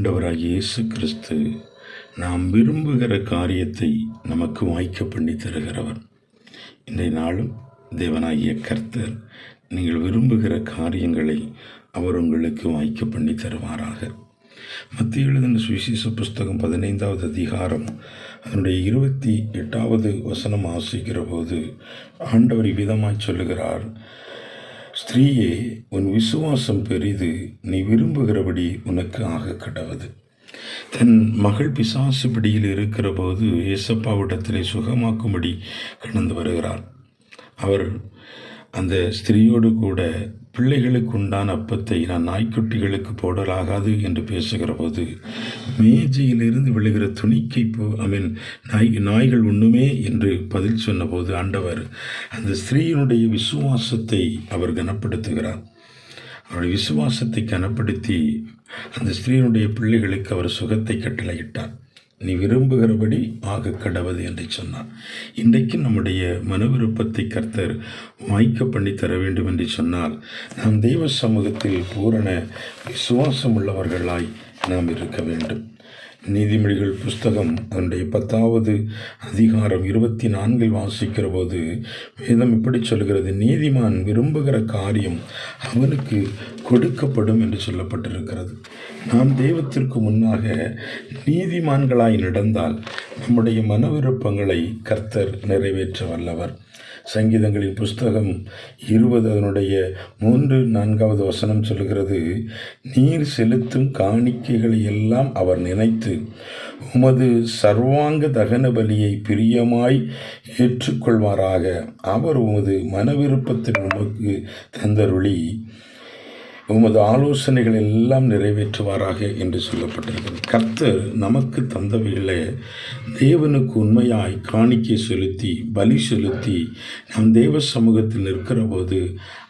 ஆண்டவராகிய இயேசு கிறிஸ்து நாம் விரும்புகிற காரியத்தை நமக்கு வாய்க்க பண்ணி தருகிறவர். இன்றைய நாளும் தேவனாகிய கர்த்தர் நீங்கள் விரும்புகிற காரியங்களை அவர் உங்களுக்கு வாய்க்க பண்ணி தருவாராக. மத்திய எழுதின சுவிசேஷ புஸ்தகம் பதினைந்தாவது அதிகாரம் அதனுடைய இருபத்தி எட்டாவது வசனம் ஆசிக்கிற போது ஆண்டவர் விதமாய் சொல்லுகிறார் ஸ்திரீயே உன் விசுவாசம் பெரிது நீ விரும்புகிறபடி உனக்கு ஆக கடவுது. தன் மகள் பிசாசு பிடியில் இருக்கிற போது ஏசப்பாவிடத்திலே சுகமாக்கும்படி கடந்து வருகிறார். அவர் அந்த ஸ்திரீயோடு கூட பிள்ளைகளுக்கு உண்டான அப்பத்தை நான் நாய்க்குட்டிகளுக்கு போடலாகாது என்று பேசுகிற போது மேஜையிலிருந்து விழுகிற துணிக்கை போ ஐ மீன் நாய் நாய்கள் உண்ணுமே என்று பதில் சொன்னபோது ஆண்டவர் அந்த ஸ்திரீயினுடைய விசுவாசத்தை அவர் கனப்படுத்துகிறார். அவருடைய விசுவாசத்தை கனப்படுத்தி அந்த ஸ்திரீனுடைய பிள்ளைகளுக்கு அவர் சுகத்தை கட்டளையிட்டார். நீ விரும்புகிறபடி ஆக கடவது என்று சொன்னார். இன்றைக்கு நம்முடைய மன விருப்பத்தை கர்த்தர் வாய்க்க பண்ணி தர வேண்டும் என்று சொன்னால் நாம் தெய்வ சமூகத்தில் பூரண விசுவாசம் உள்ளவர்களாய் நாம் இருக்க வேண்டும். நீதிமொழிகள் புஸ்தகம் அதனுடைய பத்தாவது அதிகாரம் இருபத்தி நான்கில் வாசிக்கிற போது வேதம் இப்படி சொல்கிறது நீதிமான் விரும்புகிற காரியம் அவனுக்கு கொடுக்கப்படும் என்று சொல்லப்பட்டிருக்கிறது. நாம் தெய்வத்திற்கு முன்னாக நீதிமான்களாய் நடந்தால் நம்முடைய மன விருப்பங்களை கர்த்தர் நிறைவேற்ற வல்லவர். சங்கீதங்களின் புஸ்தகம் இருபது அதனுடைய மூன்று நான்காவது வசனம் சொல்கிறது நீர் செலுத்தும் காணிக்கைகளை எல்லாம் அவர் நினைத்து உமது சர்வாங்க தகன பலியை பிரியமாய் ஏற்றுக்கொள்வாராக. அவர் உமது மன விருப்பத்தில் உமக்கு தந்தருளி உமது ஆலோசனைகள் எல்லாம் நிறைவேற்றுவாராக என்று சொல்லப்பட்டிருக்கிறது. கர்த்தர் நமக்கு தந்தவைகளை தேவனுக்கு உண்மையாய் காணிக்கை செலுத்தி பலி செலுத்தி நம் தேவ சமூகத்தில் நிற்கிற போது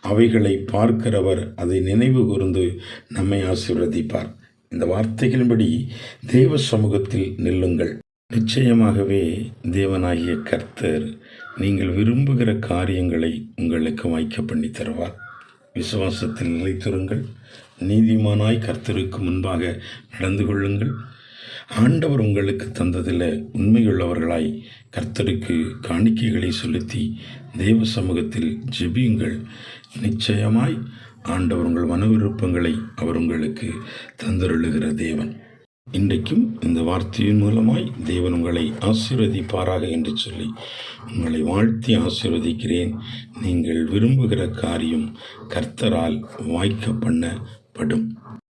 அவைகளை பார்க்கிறவர் அதை நினைவு கூர்ந்து நம்மை ஆசீர்வதிப்பார். இந்த வார்த்தைகளின்படி தேவ சமூகத்தில் நில்லுங்கள். நிச்சயமாகவே தேவனாகிய கர்த்தர் நீங்கள் விரும்புகிற காரியங்களை உங்களுக்கு வாய்க்க பண்ணி தருவார். விசுவாசத்தில் நிலைத்திருங்கள். நீதிமானாய் கர்த்தருக்கு முன்பாக நடந்து கொள்ளுங்கள். ஆண்டவர் உங்களுக்கு தந்ததில் உண்மையுள்ளவர்களாய் கர்த்தருக்கு காணிக்கைகளை செலுத்தி தேவ சமூகத்தில் ஜெபியுங்கள். நிச்சயமாய் ஆண்டவர் உங்கள் மன விருப்பங்களை அவர் உங்களுக்கு தந்தருளுகிற தேவன். இன்றைக்கும் இந்த வார்த்தையின் மூலமாய் தேவன் உங்களை ஆசீர்வதிப்பாராக என்று சொல்லி உங்களை வாழ்த்தி ஆசீர்வதிக்கிறேன். நீங்கள் விரும்புகிற காரியம் கர்த்தரால் வாய்க்க பண்ணப்படும்